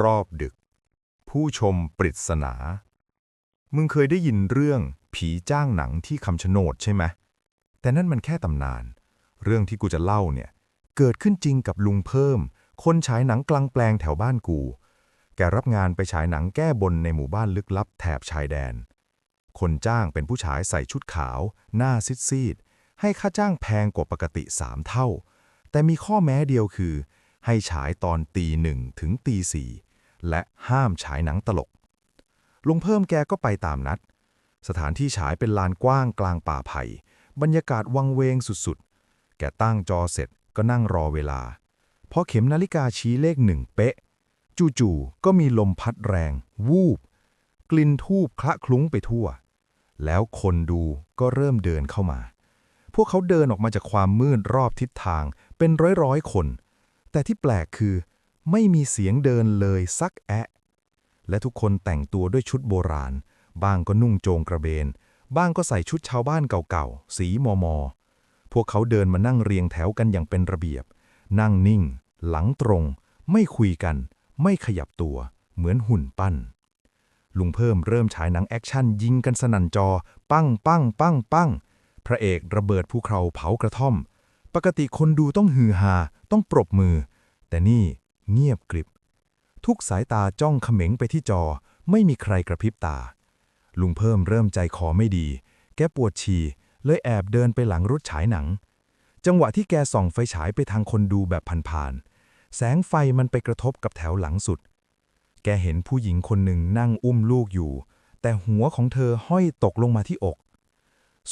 รอบดึก ผู้ชมปริศนา มึงเคยได้ยินเรื่องผีจ้างหนังที่คำชะโนดใช่ไหม แต่นั่นมันแค่ตำนาน เรื่องที่กูจะเล่าเนี่ย เกิดขึ้นจริงกับลุงเพิ่ม คนฉายหนังกลางแปลงแถวบ้านกู แกรับงานไปฉายหนังแก้บนในหมู่บ้านลึกลับแถบชายแดน คนจ้างเป็นผู้ชายใส่ชุดขาว หน้าซีดๆให้ค่าจ้างแพงกว่าปกติสามเท่า แต่มีข้อแม้เดียวคือ ให้ฉายตอนตีหนึ่งถึงตีสี่และห้ามฉายหนังตลก ลุงเพิ่มแกก็ไปตามนัด สถานที่ฉายเป็นลานกว้างกลางป่าไผ่ บรรยากาศวังเวงสุดๆ แกตั้งจอเสร็จก็นั่งรอเวลา พอเข็มนาฬิกาชี้เลขหนึ่งเป๊ะ จู่ๆ ก็มีลมพัดแรง วูบ กลิ่นทูบคละคลุ้งไปทั่ว แล้วคนดูก็เริ่มเดินเข้ามา พวกเขาเดินออกมาจากความมืดรอบทิศทางเป็นร้อยๆ คน แต่ที่แปลกคือ ไม่มีเสียงเดินเลยสักแอะ และทุกคนแต่งตัวด้วยชุดโบราณ บ้างก็นุ่งโจงกระเบน บ้างก็ใส่ชุดชาวบ้านเก่าๆ สีมอมอ พวกเขาเดินมานั่งเรียงแถวกันอย่างเป็นระเบียบ นั่งนิ่ง หลังตรง ไม่คุยกัน ไม่ขยับตัว เหมือนหุ่นปั้น ลุงเพิ่มเริ่มฉายหนังแอคชั่นยิงกันสนั่นจอ ปั้งปั้งปั้งปั้งพระเอกระเบิดภูเขาเผากระท่อม ปกติคนดูต้องฮือฮา ต้องปรบมือ แต่นี่เงียบกริบ ทุกสายตาจ้องเขม็งไปที่จอ ไม่มีใครกระพริบตา ลุงเพิ่มเริ่มใจคอไม่ดี แกปวดฉี่เลยแอบเดินไปหลังรถฉายหนัง จังหวะที่แกส่องไฟฉายไปทางคนดูแบบผ่านๆแสงไฟมันไปกระทบกับแถวหลังสุด แกเห็นผู้หญิงคนหนึ่งนั่งอุ้มลูกอยู่ แต่หัวของเธอห้อยตกลงมาที่อก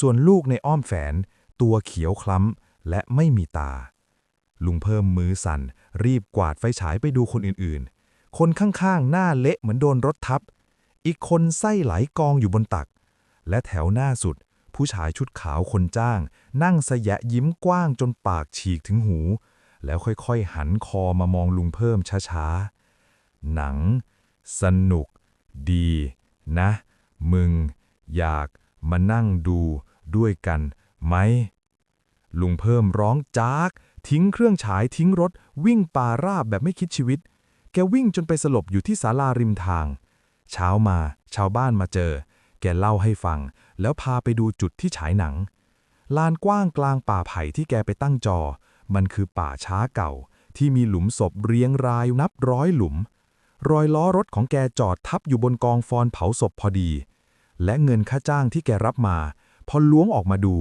ส่วนลูกในอ้อมแฝน ตัวเขียวคล้ำและไม่มีตา ลุงเพิ่มมือสั่น รีบกวาดไฟฉายไปดูคนอื่นๆ คนข้างๆ หน้าเละเหมือนโดนรถทับ อีกคนไส้ไหลกองอยู่บนตัก และแถวหน้าสุด ผู้ชายชุดขาวคนจ้าง นั่งสยะยิ้มกว้างจนปากฉีกถึงหู แล้วค่อยๆ หันคอมามองลุงเพิ่มช้าๆ หนัง สนุก ดี นะ มึง อยากมานั่งดูด้วยกันไหม ลุงเพิ่มร้องจาก ทิ้งเครื่องฉายทิ้งรถ วิ่งป่าราบแบบไม่คิดชีวิต แกวิ่งจนไปสลบอยู่ที่ศาลาริมทาง เช้ามา ชาวบ้านมาเจอ แกเล่าให้ฟัง แล้วพาไปดูจุดที่ฉายหนัง ลานกว้างกลางป่าไผ่ที่แกไปตั้งจอ มันคือป่าช้าเก่า ที่มีหลุมศพเรียงรายนับร้อยหลุม รอยล้อรถของแกจอดทับอยู่บนกองฟอนเผาศพพอดี และเงินค่าจ้างที่แกรับมา พอล้วงออกมาดู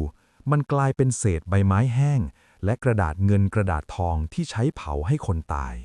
มันกลายเป็นเศษใบไม้แห้ง และกระดาษเงินกระดาษทองที่ใช้เผาให้คนตาย